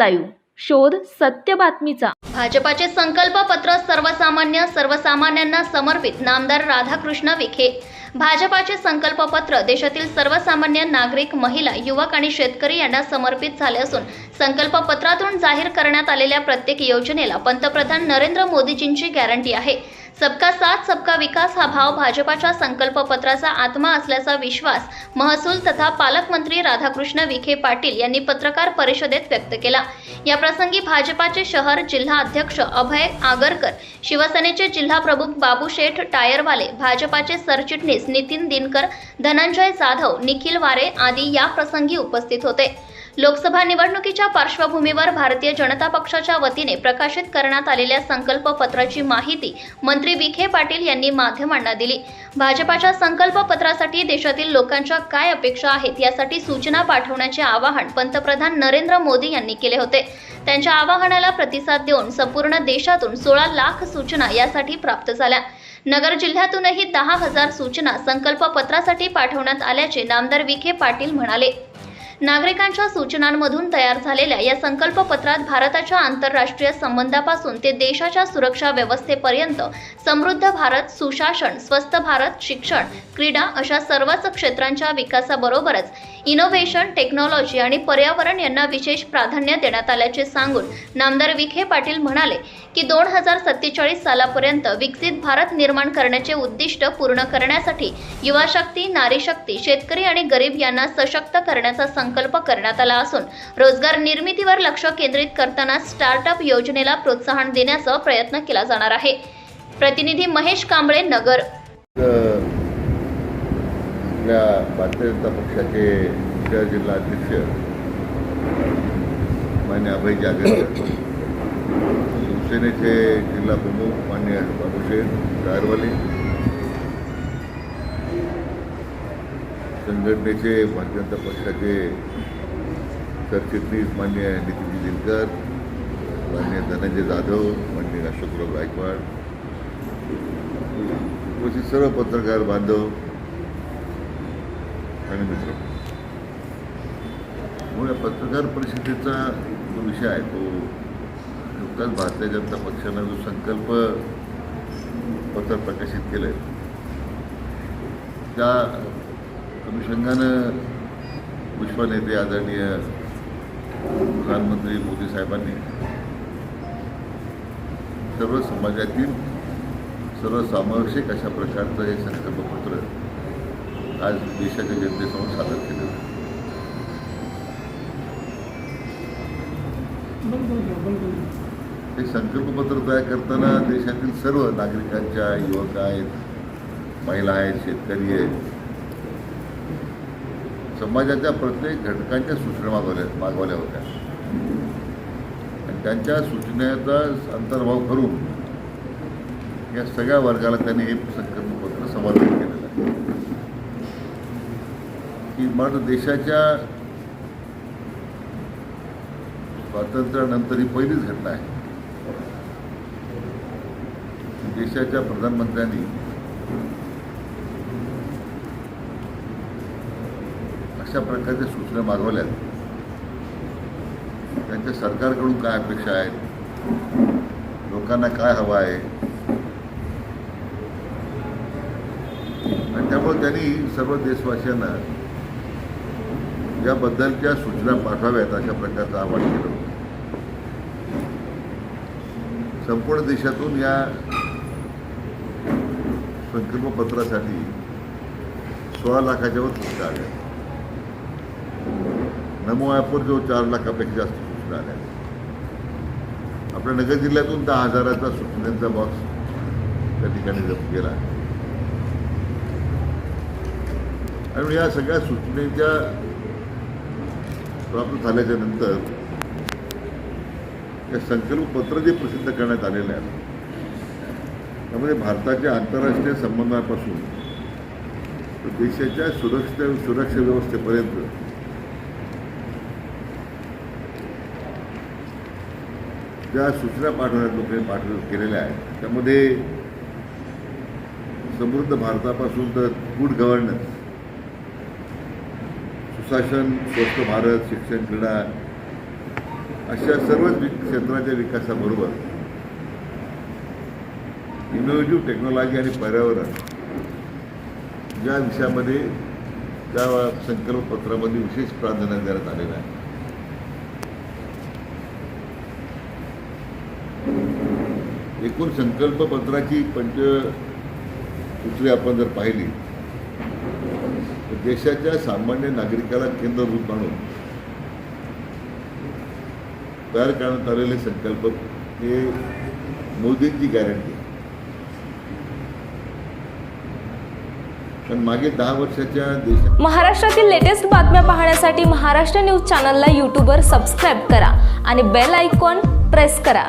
Live. शोध सत्य बातमीचा. भाजपाचे संकल्प पत्र सर्वसामान्य सर्वसामान्यांना समर्पित नामदार राधाकृष्ण विखे. भाजपाचे संकल्प पत्र देशातील सर्वसामान्य नागरिक महिला युवक आणि शेतकरी यांना समर्पित झाले असून संकल्प पत्रातून जाहीर करण्यात आलेल्या प्रत्येक योजनेला पंतप्रधान नरेंद्र मोदीजींची गॅरंटी आहे. सबका साथ सबका विकास हा भाव भाजपाच्या संकल्पपत्राचा आत्मा असल्याचा विश्वास महसूल तथा पालकमंत्री राधाकृष्ण विखे पाटील यांनी पत्रकार परिषदेत व्यक्त केला. या प्रसंगी भाजपाचे शहर जिल्हा अध्यक्ष अभय आगरकर शिवसेनेचे जिल्हा प्रमुख बाबू शेठ टायरवाले भाजपाचे सरचिटणीस नितीन दिनकर धनंजय जाधव निखिल वारे आदी या प्रसंगी उपस्थित होते. लोकसभा निवडणुकीच्या पार्श्वभूमीवर भारतीय जनता पक्षाच्या वतीने प्रकाशित करण्यात आलेल्या संकल्प पत्राची माहिती मंत्री विखे पाटील यांनी माध्यमांना दिली. भाजपाच्या संकल्प पत्रासाठी देशातील लोकांच्या काय अपेक्षा आहेत यासाठी सूचना पाठवण्याचे आवाहन पंतप्रधान नरेंद्र मोदी यांनी केले होते. त्यांच्या आवाहनाला प्रतिसाद देऊन संपूर्ण देशातून सोळा लाख सूचना यासाठी प्राप्त झाल्या. नगर जिल्ह्यातूनही दहा हजार सूचना संकल्प पत्रासाठी पाठवण्यात आल्याचे नामदार विखे पाटील म्हणाले. नागरिकांच्या सूचनांमधून तयार झालेल्या या संकल्प पत्रात भारताच्या आंतरराष्ट्रीय संबंधापासून ते देशाच्या सुरक्षा व्यवस्थेपर्यंत समृद्ध भारत सुशासन स्वस्थ भारत शिक्षण क्रीडा अशा सर्वच क्षेत्रांच्या विकासाबरोबरच इनोव्हेशन टेक्नॉलॉजी आणि पर्यावरण यांना विशेष प्राधान्य देण्यात आल्याचे सांगून नामदार विखे पाटील म्हणाले की दोन हजार सत्तेचाळीस सालापर्यंत विकसित भारत निर्माण करण्याचे उद्दिष्ट पूर्ण करण्यासाठी युवा शक्ती नारी शक्ती शेतकरी आणि गरीब यांना सशक्त करण्याचा संकल्प करण्यात आला असून रोजगार निर्मितीवर लक्ष केंद्रित करताना स्टार्टअप योजनेला प्रोत्साहन देण्याचा प्रयत्न केला जाणार आहे. प्रतिनिधी महेश कांबळे नगर. आपल्या भारतीय जनता पक्षाचे शहर जिल्हा अध्यक्ष मान्य अभय जागर शिवसेनेचे जिल्हा प्रमुख मान्य बाबूशेठ गायरवाले संघटनेचे भारतीय जनता पक्षाचे सरचिटणीस मान्य नितीन दिनकर मान्य धनंजय जाधव मान्य अशोकराव गायकवाड उपस्थित सर्व पत्रकार बांधव आणि मित्र. मुळे पत्रकार परिषदेचा जो विषय आहे तो नुकताच भारतीय जनता पक्षानं जो संकल्प पत्र प्रकाशित केलं त्या अनुषंगानं विश्वनेते आदरणीय प्रधानमंत्री मोदी साहेबांनी सर्व समाजातील सर्वसमावेशक अशा प्रकारचं हे संकल्पपत्र आज देशाच्या जनतेसमोर सादर केलं. हे संकल्पपत्र तयार करताना देशातील सर्व नागरिकांच्या युवक आहेत महिला आहेत शेतकरी आहेत समाजाच्या प्रत्येक घटकांच्या सूचना मागवल्या मागवल्या होत्या. आणि त्यांच्या सूचनेचा अंतर्भाव करून या सगळ्या वर्गाला त्यांनी हे संकल्पपत्र समर्पित केलेलं आहे. की मात्र देशाच्या स्वातंत्र्यानंतर ही पहिलीच घटना आहे. देशाच्या प्रधानमंत्र्यांनी अशा प्रकारच्या सूचना मागवल्या त्यांच्या सरकारकडून काय अपेक्षा आहेत? लोकांना काय हवं आहे? आणि त्यामुळे त्यांनी सर्व देशवासियांना याबद्दलच्या सूचना पाठवाव्यात अशा प्रकारचं आवाहन केलं. होतं संपूर्ण देशातून या संकल्पपत्रासाठी सोळा लाखाच्यावर सूचना आल्या नमो ॲपवर जो चार लाखापेक्षा जास्त सूचना आल्या. आपल्या नगर जिल्ह्यातून दहा हजाराचा सूचनांचा बॉक्स त्या ठिकाणी जप्त केला. आणि या सगळ्या सूचनेच्या प्राप्त झाल्याच्यानंतर या संकल्पपत्र जे प्रसिद्ध करण्यात आलेलं आहे त्यामध्ये भारताच्या आंतरराष्ट्रीय संबंधापासून देशाच्या सुरक्षा सुरक्षा व्यवस्थेपर्यंत ज्या सूचना पाठवण्यात लोकांनी पाठव केलेल्या आहेत त्यामध्ये समृद्ध भारतापासून तर गुड गव्हर्नन्स सुशासन स्वच्छ भारत शिक्षण क्रीडा अशा सर्वच क्षेत्राच्या विकासाबरोबर इनोव्हेटिव्ह टेक्नॉलॉजी आणि पर्यावरण या विषयामध्ये त्या संकल्पपत्रामध्ये विशेष प्राधान्य देण्यात आलेलं आहे. एकूण संकल्पपत्राची पंच सूत्रे आपण जर पाहिली तर देशाच्या सामान्य नागरिकाला केंद्रभूत मानून तयार करण्यात आलेले संकल्प हे मोदींची गॅरंटी पण मागे दहा वर्षाच्या महाराष्ट्रातील लेटेस्ट बातम्या पाहण्यासाठी महाराष्ट्र न्यूज चॅनलला यूट्यूबवर सबस्क्राईब करा आणि बेल आयकॉन प्रेस करा.